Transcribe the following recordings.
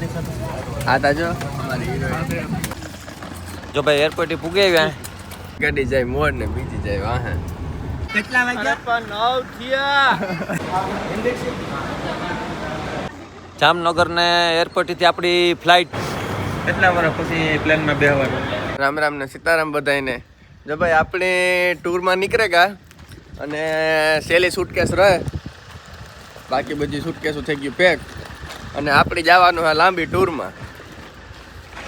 આ તા જો ભાઈ એરપોર્ટ પૂગે ગયા ગાડી જાય મોડ ને બીજી જાય વાહે. કેટલા વાગ્યા? જામનગર ને એરપોર્ટથી આપણી ફ્લાઇટ કેટલા વર્ષ પછી પ્લેનમાં બેહવાનું? રામ રામ ને સીતારામ બધાયને. જો ભાઈ આપણે ટૂરમાં નીકળે ગયા અને સેલી સુટકેસ રહે. બાકી બધી સુટકેસો થઈ ગયું પેક અને આપણે જવાનું છે લાંબી ટૂરમાં.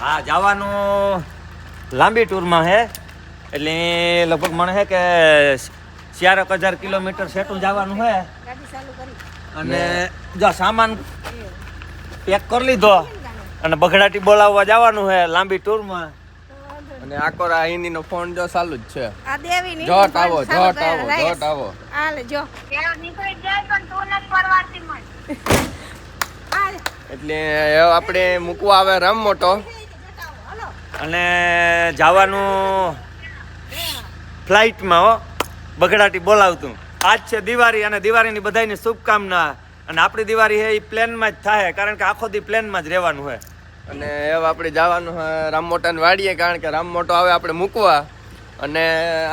હા જવાનું લાંબી ટૂરમાં હે. એટલે લગભગ મને હે કે ચારક હજાર કિલોમીટર સેટું જવાનું હે. અને જો સામાન પેક કરી લીધો અને બગડાટી બોલાવવા જવાનું હે લાંબી ટૂરમાં. અને આકોર આ હિન્દીનો ફોન જો ચાલુ જ છે. આ દેવી જોટ આવો જોટ આવો જોટ આવો. હાલ જો. નીકળી જાય પણ તું નથી પરવાતી મને. એટલે આપણે મૂકવા આવે રામ મોટો. અને જવાનું ફ્લાઇટમાં હો, બગડાટી બોલાવતું. આજ છે દિવાળી અને દિવાળીની બધાની શુભકામના. અને આપણી દિવાળી છે એ પ્લેનમાં જ થાય કારણ કે આખો દી પ્લેનમાં જ રહેવાનું હોય અને હવે આપણે જવાનું રામ મોટાને વાડીએ, કારણ કે રામ મોટો આવે આપણે મૂકવા. અને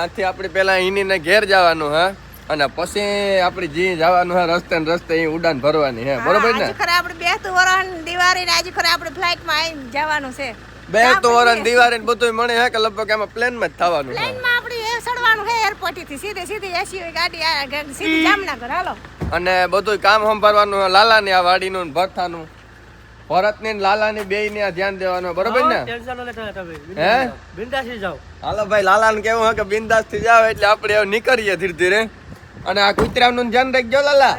આથી આપણે પહેલાં હિનીને ઘેર જવાનું હે. અને પછી આપણે જી જવાનું હે રસ્તે ને રસ્તે અહીં ઉડાન ભરવાની હે બરોબર ને? ખરે આપણે બેસતું વરણ દિવાળી ને આજે ખરે આપણે ફ્લાઇટમાં આવીને જવાનું છે. બે તો વરણ દિવાળી ને બધું મળે હે કે લગભગ એમાં પ્લેનમાં જ થવાનું પ્લેનમાં આપણે એ સડવાનું હે એરપોર્ટથી સીધે સીધી એસી ગાડી આ સીધી જામનગર હાલો. અને બધું કામ સંભાળવાનું લાલા લાલાની આ વાડીનું ને ભરથાનું. ભરતની ને લાલાની બે આ ધ્યાન દેવાનું બરોબર ને? હે હાલો ભાઈ લાલાને કેવું હે કે બિંદાસથી જાવ એટલે આપણે નીકળીએ ધીરે ધીરે. અને આ કુતરાનું ધ્યાન રાખજો લાલા.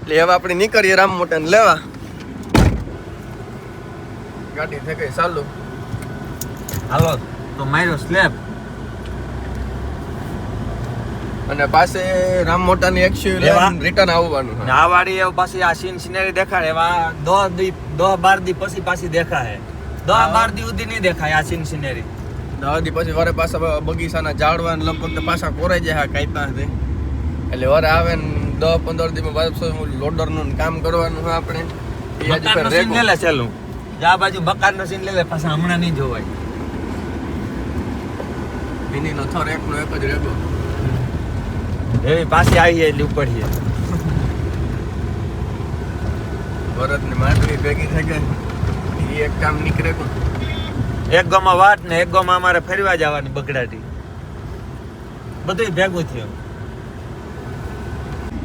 એટલે હવે આપણે નીકળીએ રામ મોટા લેવા. ગાડી થઈ ગઈ ચાલુ. હાલો તો માર્યો સ્લેબ અને પાસે રામ મોટાની એક્સ્યુ લેવા? રિટર્ન આવવાનું આ વાળી એ પાછી આ સીન સિનેરી દેખાડે એવા દો દી દો બાર દી પછી પાછી દેખાય. દો બાર દી સુધી નહીં દેખાય આ સીન સિનેરી દસ પછી વારે પાછા બગીચાના ઝાડવા ને લગભગ પાછા કોરાઈ જાય કઈ પાસે એટલે વરે આવે ને દસ પંદર દિવસ પાછું લોડરનું કામ કરવાનું છે આપણે. એ હજી ફેર બકારનો સીન રેગો. લે લે છેલ્લું આ બાજુ બકારનો સીન લે પાછા હમણાં નહીં જોવાય. ભીનીનો થર એકનો એક જ રેગો. એવી પાછી આવી એટલી ભરત ને માધવી ભેગી થઈ ગઈ. એક કામ નીકળે કોણ? એક ગામમાં વાટ ને એક ગામમાં અમારે ફેરવા જવાની બગડાટી. બધું ભેગું થયું.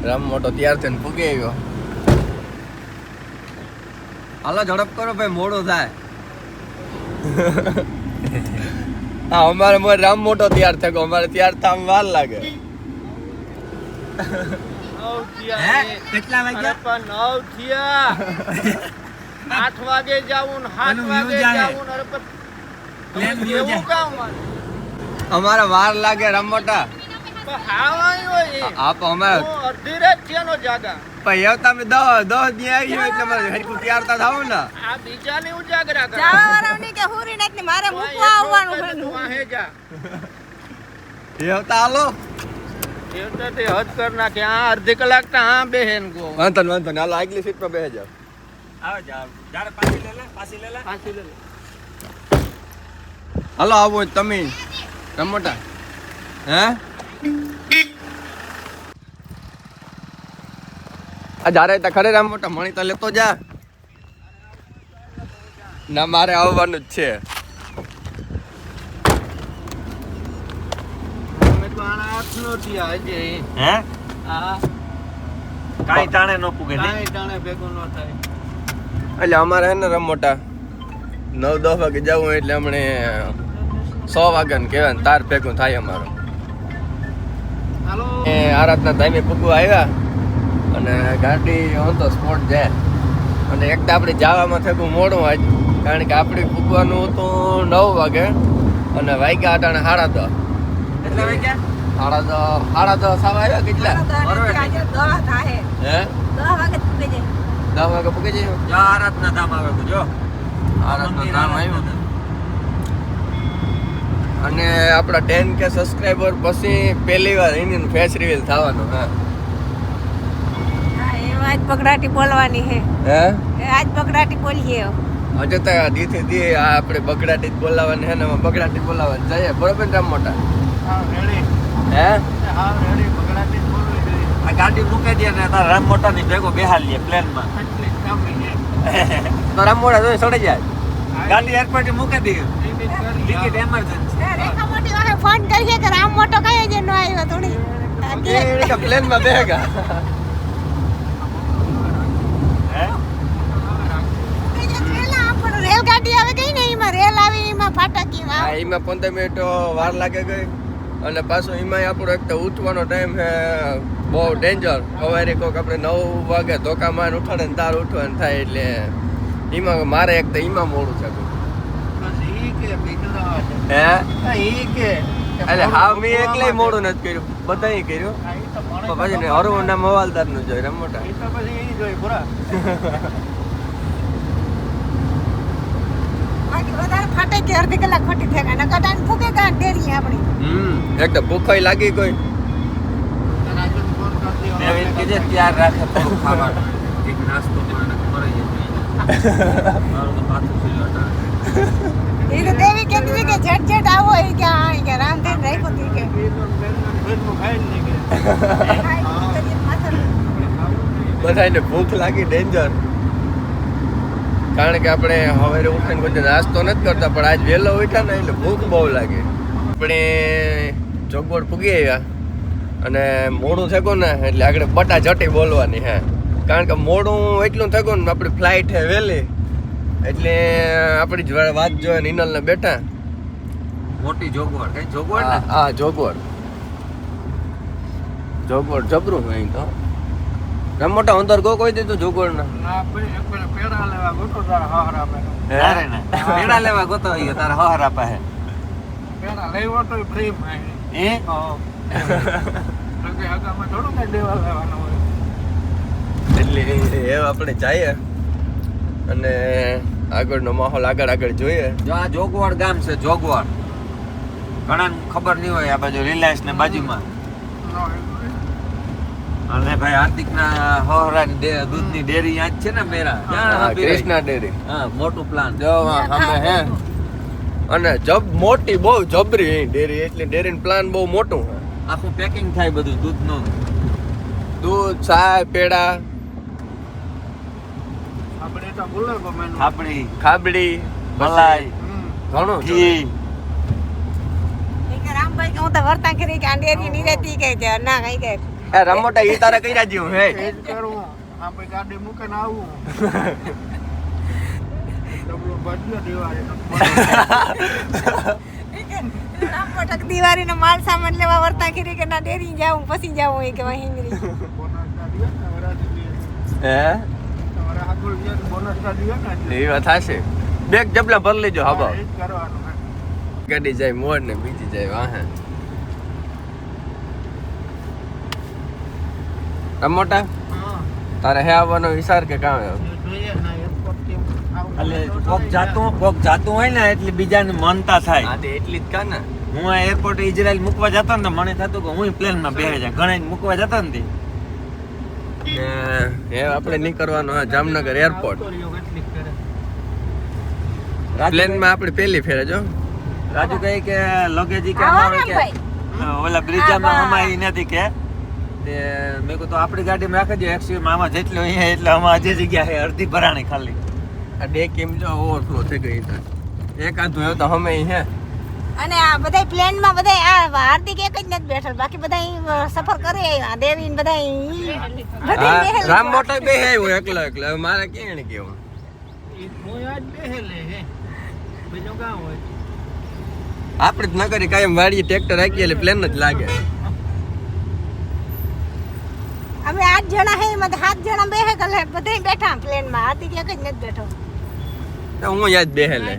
રામ મોટો તૈયાર થઈને પૂગી આવ્યો. હાલો ઝડપ કરો ભાઈ મોડો થાય. હા અમારે મોર રામ મોટો તૈયાર થયો અમારે તૈયાર આમ વાર લાગે. હે કેટલા વાગ્યા? આઠ વાગે જાવું ને સાત વાગે જાવું પ્લેન? અમારે વાર લાગે રામ મોટા પણ હાવ અહીં હોય એ. આપ અમારે અડધી રાત થયાનો જાગા. પણ એવું તમે દસ દસ દી આવી એટલે અમારે હરખું તૈયાર થાવ ને. આ બીજાની ઉજાગરા કરે. જવાનું કે હુરી નાખ મારે મૂકવા આવવાનું છે. તું વાહે જા. એવું તા હાલો. તે હદ કર નાખે. આ અડધી કલાક તો આ બેહેન ગો. વાંધો વાંધો ને હાલો આગલી સીટ પર બેસી જાઓ. આવ જા જારે પાછી લે લે પાછી લે લે. પાછી લે લે. હાલો આવો તમે. રામ હે? આ જારે તા ખરે રામ મોટા મણી તો લેતો જા. ના મારે આવવાનું જ છે. કાઈ તાણે નો પૂગે કાઈ તાણે ભેગું ન થાય. એટલે અમારે હે ને રામ નવ દસ વાગે જવું એટલે હમણે સો વાગ્યા ને કહેવાય ને તાર ભેગું થાય અમારું. એ આરાધના ટાઈમે પૂગવા આવ્યા અને ગાડી ઓન ધ સ્પોટ જાય અને એક તો આપણે જવામાં થયું મોડું આજ કારણ કે આપણે પૂગવાનું હતું નવ વાગે અને વાગ્યા અટાણે સાડા દસ. એટલે સાડા દસ સાડા દસ આવ્યા કેટલા? દસ હે? વાગે પૂગે જાય. આરાધના ધામ આવે જો. આરાધના ધામ આવ્યું. અને આપણા ટેન કે સબસ્ક્રાઈબર પછી પહેલી વાર એની ફેસ રિવીલ થવાનું હા. આજ પકડાટી બોલવાની હે હે? એ આજ પકડાટી બોલીએ. હજુ તો દીથી દી આ આપણે બગડાટી જ બોલાવવાની હે ને એમાં બગડાટી બોલાવવાની જઈએ. બરોબર ને રામ મોટા? હા રેડી હે? હા રેડી બગડાટી જ બોલવી આ ગાડી મૂકે દે ને તારા રામ મોટા ની ભેગો બેહાલ પ્લેનમાં પ્લેનમાં. તો રામ મોટા જોઈ સડી જાય. ગાડી એરપોર્ટ મૂકે દે. ટિકિટ એમરજન્સી રેખા મોટી વાહે ફોન કરીએ કે રામ મોટો કઈ જ નો આવ્યો થોડી. પ્લેનમાં બેગા રેલગાડી આવે ગઈ ને એમાં રેલ આવી એમાં ફાટકી હા એમાં પંદર મિનિટ વાર લાગે ગઈ. અને પાછું એમાં આપણો એક તો ઉઠવાનો ટાઈમ છે બહુ ડેન્જર સવારે કોઈક આપણે નવ વાગે ધોકા માર ઉઠાડે ને તાર ઉઠવાનું થાય એટલે એમાં મારે એક તો એમાં મોડું છે બસ ઈ કે બીજું ના વાત. હે? હા, કે એટલે હા મેં એકલાય મોડું નથી કર્યું. બધાય કર્યું. પછી ને હરવું નામ હવાલદારનું જોઈ રમોટા. તો પછી જોઈ પૂરા ફાટકી અડધી કલાક ખોટી થઈ ફૂકે ડેરી આપણી? હમ એક તો ભૂખાઈ લાગી કોઈ ત્યાર રાખે એક નાસ્તો મારું તો પાછું. એ તો બધાને ભૂખ લાગી ડેન્જર કારણ કે આપણે હવે ઉઠીને કોઈ નાસ્તો નથી કરતા, પણ આજ વહેલો ઉઠ્યા ને એટલે ભૂખ બહુ લાગે. આપણે ચોગવડ પૂગી આવ્યા. અને મોડું થયું ને એટલે આગળ બટા જટી બોલવાની, હે. કારણ કે મોડું એટલું થયું ને આપણી ફ્લાઇટ હે વહેલી. એટલે આપણી જ વાત જોઈએ ને બેટા બેઠા મોટી જોગવડ કઈ જોગવડ હા ને હા જોગવડ જોગવડ જબરું હોય તો રમ મોટા અંદર ગો કોઈ દીધું જોગવડ ના પેડા લેવા ગોતો તારા હહરા પાસે પેડા લેવા ગોતો હોય તારા હહારા પાસે પેડા લેવો તો ફ્રી માં હા તો કે હગામાં થોડું કઈ દેવા લેવાનું હોય એટલે એ આપણે જઈએ અને આગળનો માહોલ આગળ આગળ જોઈએ. જો આ જોગવડ ગામ છે જોગવાડ ઘણા ખબર નહીં હોય આ બાજુ રિલાયન્સ ને બાજુમાં. નો અને ભાઈ હાર્દિક ના હહરાની દૂધ દૂધની ડેરી યાદ છે ને મેરા. કૃષ્ણા ડેરી. હા મોટું પ્લાન જો અમે હે અને જબ મોટી બહુ જબરી ડેરી એટલે ડેરીનું પ્લાન બહુ મોટું. આખું પેકિંગ થાય બધું દૂધનું. દૂધ ચા પેડા મેનુ ખાબડી મલાઈ. ઘણું ઘી. રામભાઈ કે હું તો વર્તા કરી કે આંડેરી ડેરી ની રહેતી કે છે ના કઈ કે એ રમોટા ઈ તારે કઈ જેવું હે એ જ કરવું આપણે ગાડી દિવાળીનો. રામ મોટક દિવાળી નો માલ સામાન લેવા વર્તા કરી કે ના ડેરી જાઉં પછી જાઉં એ કે ને દઈએ. હે? એ વાત થશે બેગ જબલા ભરી લેજો હા, હબા એ જ કરવાનું હે. ગાડી જાય મોડ ને બીજી જાય વાહે. રમોટા તારે હે આવવાનો વિચાર કે કામ. એટલે કોક જાતું કોક જાતું હોય ને એટલે બીજાને માનતા થાય. એટલી જ કા ને? હું એરપોર્ટ ઇઝરાયલ મૂકવા જતો ને મને થતું કે હું પ્લેનમાં બેસી જાય ઘણા મૂકવા જતો ને. ને આપણે નીકળવાનું હા જામનગર એરપોર્ટ પ્લેનમાં આપણે પહેલી ફેરે જો રાજુ કહે કે લગેજ કે અમારે ઓલા બ્રિજામાં હા, હમાઈ નથી કે. તે મેં કહ્યું તો આપણી ગાડીમાં રાખી દો એક્સિયમ આમાં જેટલું અહીંયા એટલે આમાં આજે જગ્યા છે અડધી ભરાણી ખાલી. આ ડે કેમ જો ઓવરફ્લો થઈ ગઈ એક આ એવું તો હમે હે. અને આ બધા પ્લેનમાં બધા આ હાર્દિક એક જ નથી બેઠેલ. બાકી બધા સફર કરે આવ્યા. દેવી ને બધા રામ મોટો બે આવ્યો એકલો. એકલો મારે કેણ કેવું? ઈ હું આજ બેહેલે હે. બીજું કાં હોય? આપણે જ ન કરી કાયમ વાડીએ ટ્રેક્ટર રાખીએ એટલે પ્લેન જ લાગે. અમે આઠ જણા હે એમાં સાત જણા બેહે કલે. બધે બેઠા પ્લેનમાં હાર્દિક એક જ નથી બેઠો. હું યાદ બેહેલે.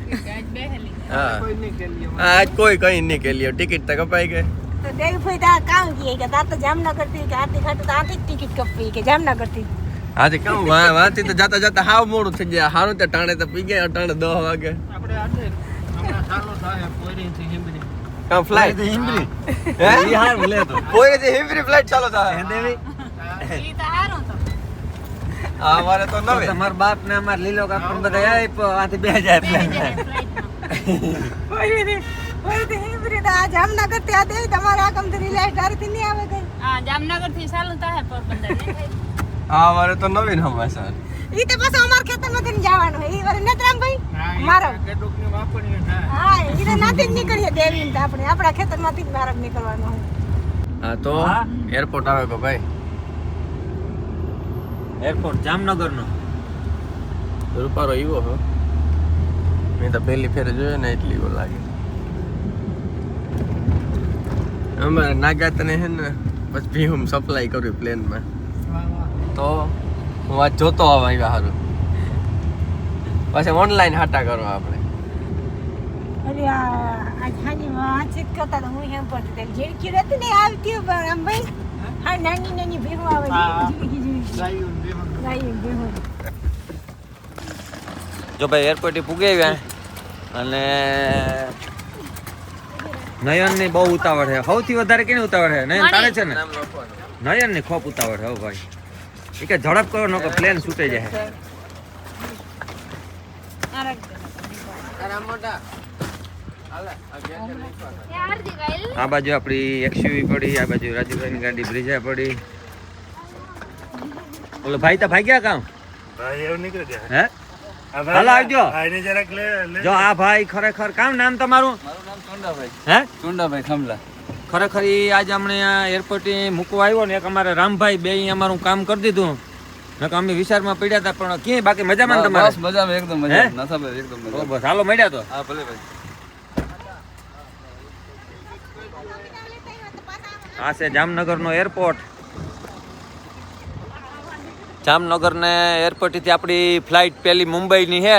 હા. કોઈ કઈ નહીં કે લ્યો. ટિકિટ તો કપાઈ ગઈ. તો દેવી ફઈ તા કામ કીએ કે તા તો જામનગરથી કે આથી હાટુ તો આથી જ ટિકિટ કપી કે જામનગરથી. આજે કેમ વા વાંચી તો જાતા જાતા હાવ મોડું થઈ ગયા. હારું તે ટાણે તો પી ગયા ટાણે દસ વાગે. આપણે આજે હમણાં ચાલો થાય પોરીથી હિમરી કામ ફ્લાઇટથી હિમરી હે? ઈ હાર ભલે તો. પોઈરેથી હિમરી ફ્લાઇટ ચાલો થાય. હે દેવી? ઈ તો હારું તો. અમારે તો નવે. તમાર બાપ ને અમાર લીલો કાપડ બધા આપ્યો આથી બે જાય પ્લેન ઓય રે ઓય તે હિમરી આ જામનગરથી આ દેવી તમારા આ કંપની લાઈટથી નહીં આવે કઈ? હા જામનગરથી ચાલુ થાય પોરબંદર હા. અમારે તો નવીન સમાચાર ઈ તો પાછો અમાર ખેતરમાંથી ને જવાનું હોય. ઈ વળી નતરામભાઈ મારો. ખેડૂતની વાપરણી થાય હા ઈ તો નાતી જ નીકળીએ દેવી ને આપણે. આપણા ખેતરમાંથી જ બહાર જ નીકળવાનું હોય. હા તો હા. એરપોર્ટ આવે કો ભાઈ. એરપોર્ટ જામનગર નો રૂપારો એવો હો. મેં તો પહેલી ફેરે જોયો ને એટલી એવો લાગે. અમારે નાગા તને હે ને પછી ભીહુમ સપ્લાય કર્યું પ્લેનમાં તો હું આ જોતો આવ આવ્યા સારું પછી ઓનલાઈન હાટા કરવા આપણે. અરે આ આજ હાજી વાતચીત કરતા તો હું એમ પડતી હતી ઝીણકી રહેતી ને આવતી પણ આમ ભાઈ હા નાની નાની ભેગું આવે ઝીણકી ઝીણકી ગાયું. ગાયું જો ભાઈ એરપોર્ટ પૂગે આવ્યા. અને નયનની બહુ ઉતાવળ છે. સૌથી વધારે કેની ઉતાવળ છે? નયન તારે છે ને? નયનની ખોપ ઉતાવળ છે હો ભાઈ. એ કે ઝડપ કરો નકો પ્લેન છૂટે જાય. મોટા આ ને? બાજુ આપણી એક્સયુવી પડી આ બાજુ રાજુભાઈની ગાડી બ્રિજા પડી. ઓલો ભાઈ તો ભાગ્યા કામ ભાઈ એવું નીકળી ગયા. હે? હાલો આવજો. જરાક લે લે. જો આ ભાઈ ખરેખર કામ નામ તમારું? મારું નામ ચોંડાભાઈ. હે? ચોંડાભાઈ ખમલા. ખરેખર એ આજે અમને એરપોર્ટે મૂકવા આવ્યો ને એક અમારે રામભાઈ બે અમારું કામ કરી દીધું. નકર અમે વિચારમાં પડ્યા હતા પણ ક્યાંય બાકી મજામાં તમારે? બસ મજામાં એકદમ મજા નથાભાઈ એકદમ મજા બસ હાલો મળ્યા તો. હા ભલે ભાઈ. આ છે જામનગરનો એરપોર્ટ જામનગર ને એરપોર્ટથી આપણી ફ્લાઇટ પેલી મુંબઈની છે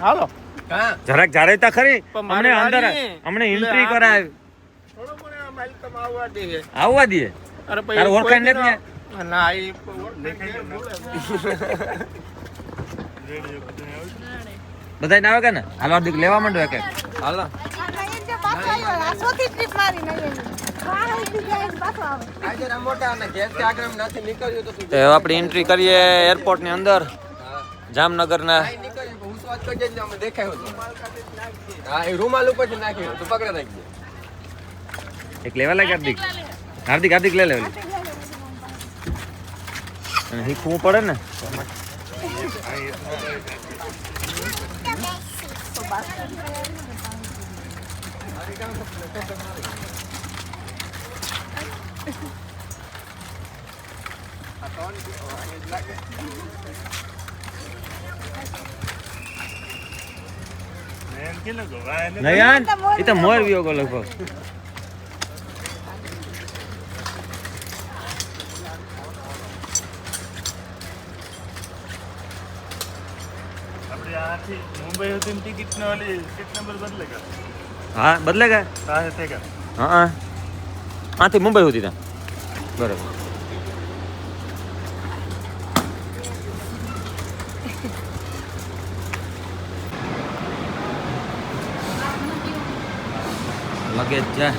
હાલો. જરાક જારે તા ખરી અમને અંદર અમને એન્ટ્રી કરાય. થોડો ઘણો આ માઇલ તમે આવવા દે. છે. આવવા દે. અરે પછી તારે ઓળખાણ ને ના એ બધા ના આવે કે ને? હાલો લેવા માંડો કે. હાલો. ટ્રીપ મારી નયન બહાર આવી જાય ને પાછો આવે આજે રામ મોટા અને ગેસ થી આગળ નથી નીકળ્યું તો તું તો હવે આપણે એન્ટ્રી કરીએ એરપોર્ટ ની અંદર હા જામનગરના કાંઈ નીકળ્યું પણ હું તો વાત કરજે જ ને અમે દેખાયું હતું હા એ રૂમાલ ઉપર થી નાખ્યું તું પકડે રાખજે એક લેવા લાગે હાર્દિક હાર્દિક હાર્દિક લે લે ઓલી. અને શીખવું પડે ને મેં નયન એ તો મોર વિયો ગયો લગભગ. મુંબઈ હતી ટિકિટ નો ઓલી સીટ નંબર બદલે કે? હા બદલે ગયા પાસે તે કે? હા હા. આથી મુંબઈ હતી ત્યાં બરાબર. લગેજ જાય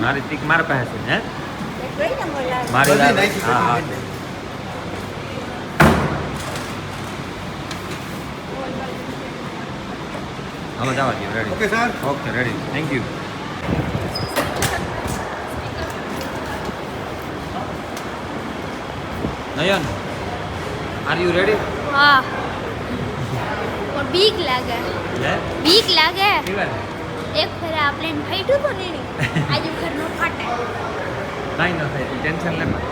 મારી ટીક મારા પાસે છે ને મારી હા હા હાલો જવા દઈએ ready okay sir okay ready thank you Nayan are you ready હા. પણ બીક લાગે. હે? બીક લાગે. એક ફેરે આ પ્લેન ફાટ્યું તો ને આજે ઘરનો ફાટે. કાંઈ ન થાય ટેન્શન લે માં.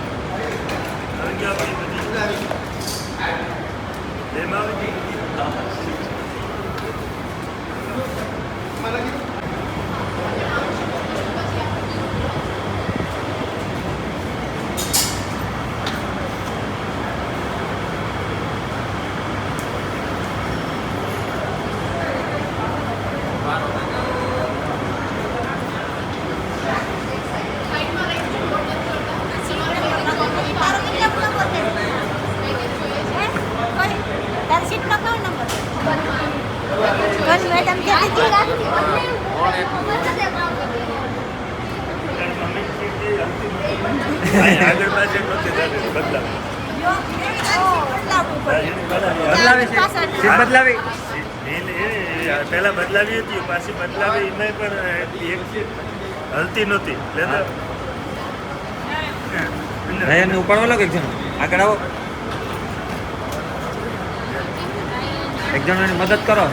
આવી ગયા ભાઈ બધી. એમાં આવી ગઈ. કોણ મેડમ કહેતી હતી? બદલાવી છે સીટ બદલાવી પેલા બદલાવી હતી પાછી બદલાવી એમાં પણ એક લેતા ઉપાડવા લાગે એક જણ. આગળ આવો. એક જણ મદદ કરો.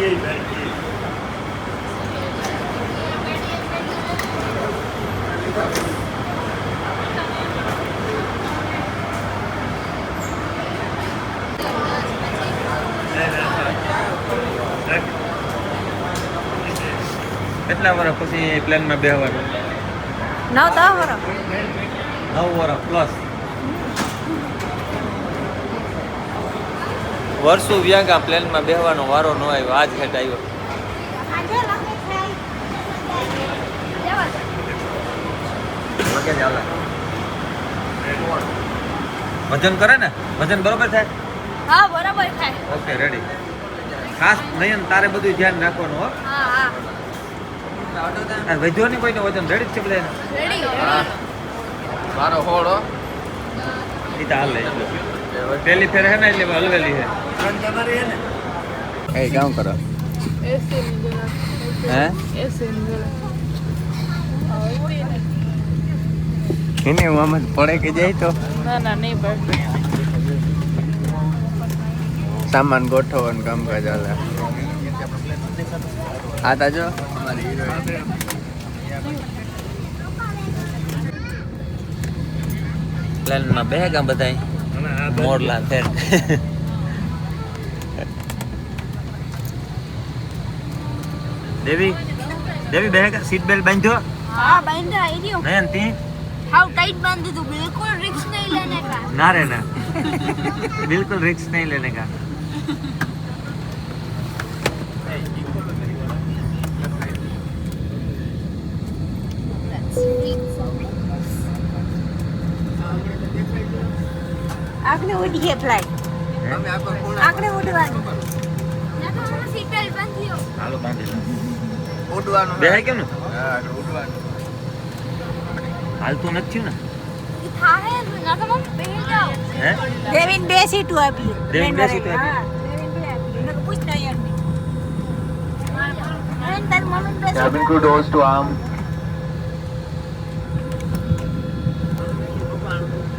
Thank ભાઈ કેટલા વર્ષ પછી પ્લેનમાં બેહવાનું? નવ દસ વર્ષ. નવ વર્ષ પ્લસ વર્ષો વ્યાગા પ્લેનમાં બેહવાનો વારો ન આવ્યો. આજ હેઠ આવ્યો. વજન કરે ને? વજન બરોબર થાય? હા બરાબર થાય. ઓકે રેડી ખાસ નયન તારે બધું ધ્યાન રાખવાનું હો. હા હા. વધ્યો નહીં કોઈને વજન? રેડી જ છે બધા મારો હોળો એ તો હાલે. પેલી ફેર હે ને એટલે હલવેલી હે. એ કામ કરો. હે? એને આમ પડે કે જાય તો? ના ના નહીં પડે. સામાન ગોઠવવાનું કામકાજ હાલે. આ તાજો પ્લેનમાં બે ગામ બધા મોરલા ફેર દેવી દેવી બે સીટ બેલ્ટ બાંધ્યો? હા બાંધ્યો આવી ગયો નયન તી? હાવ ટાઈટ બાંધી તું બિલકુલ રિક્સ નહીં લેને કા. ના રે ના. બિલકુલ રિક્સ નહીં લેને કા. આગળ ઉડીએ ફ્લાઇટ આગળ ઉડવાનું. ઉડવાનું બેહાય કેમ ને? હાલતું નથી ના? દેવીને બે સીટો આપી. દેવીને બે સીટો આપી. પૂછ ના યાર અને તારી મમ્મી બેસી Cabin crew doors to arm.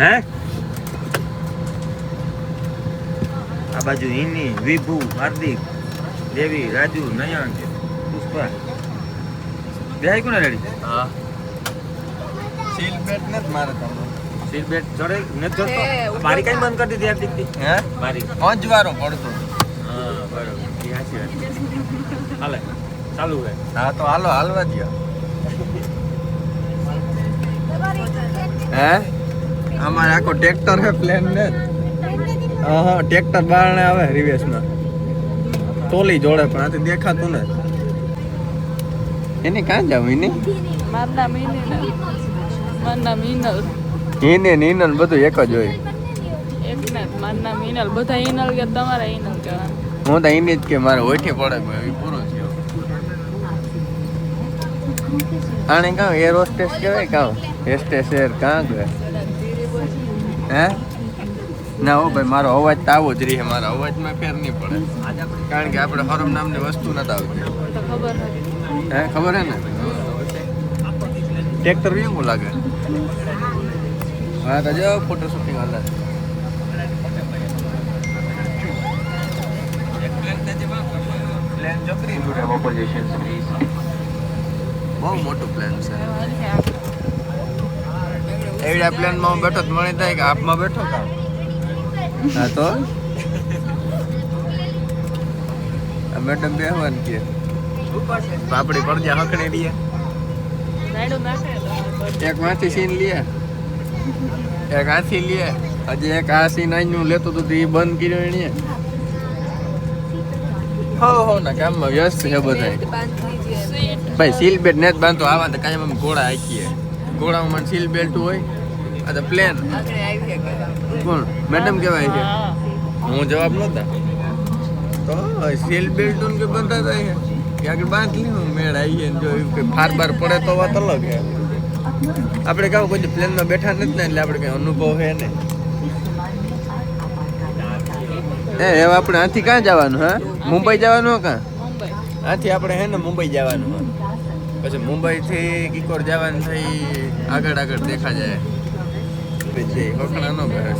હે? આ બાજુ હિની વિભુ હાર્દિક દેવી રાજુ નયન પુષ્પા. બેહાય કોને રેડી? હા. સીલ બેટ ને મારે તમને. સીલ બેટ ચડે? નથી ચડતો મારી કઈ બંધ કરી દીધી હાર્દિકથી હે? મારી પાંચ વારો પડતો. હા બરોબર. એ વાત. હાલે ચાલુ હે હા તો હાલો હાલવા દો હે? અમારે આખો ટ્રેક્ટર હે પ્લેન ને હા ટ્રેક્ટર બારણે આવે રિવેશમાં ટોલી જોડે પણ આથી દેખાતું ને એને કાં જાવ એને? મારું નામ મારું નામ હિનલ એને ને બધું એક જ હોય. એક ને મારું નામ બધા હિનલ કે તમારે કહેવાનું હું તો એને જ કે મારે ઓઠી પડે ભાઈ પૂરો થયો. આને કાં એર હોસ્ટેસ કહેવાય કાં એસ્ટેસ એર કાં કહે હે? ના હો ભાઈ, મારો અવાજ તો આવો જ રહે, મારા અવાજમાં ફેર નહીં પડે. કારણ કે આપણે હરમ નામની વસ્તુ નથી આવતી. હે, ખબર હે ને? ટ્રેક્ટર કેવું લાગે? હા, તો જો ફોટો શૂટિંગ હાલે. બહુ મોટું પ્લેન છે. એવડા પ્લાનમાં હું બેઠો તો મને થાય કે આપમાં બેઠો કા? હા તો? મેડમ બેહવાન કે? પાપડી પડજા હકણે લીએ એક માંથી સીન લીએ એક આથી લે. હજી એક આ સીન આઈનું લેતું હતું તો એ બંધ કર્યો એને. હો હો ના કામમાં વ્યસ્ત છે બધા ભાઈ સીલ બેલ્ટ ને જ બાંધતો આવા તો કાંઈ અમે ઘોડા હાકીએ. ઘોડામાં સીલ બેલ્ટ હોય. તો પ્લેન કોણ? મેડમ કહેવાય છે? હું જવાબ નહોતા. તો સીલ બેલ્ટ કે બંધા થાય કે આગળ બાંધ લીધું મેળ આવીએ જાય જો એવું કે ફાર બાર પડે તો વાત અલગ હે આપણે કહું કોઈ પ્લેનમાં બેઠા નથી ને એટલે આપણે કંઈ અનુભવ હે ને એ હવે આપણે આથી ક્યાં જવાનું, હા? મુંબઈ જવાનું કાં? આથી આપણે હે ને મુંબઈ જવાનું. પછી મુંબઈથી કિકોર જવાનું થઈ આગળ આગળ દેખા જાય.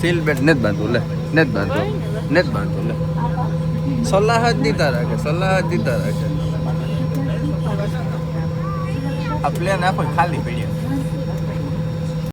સીલ બેટ નથી બાંધવું, લે. નથી બાંધવું. નથી બાંધવું, લે. સલાહ જ રાખે, સલાહ દીધા રાખે. આ પ્લેન આખો ખાલી પડી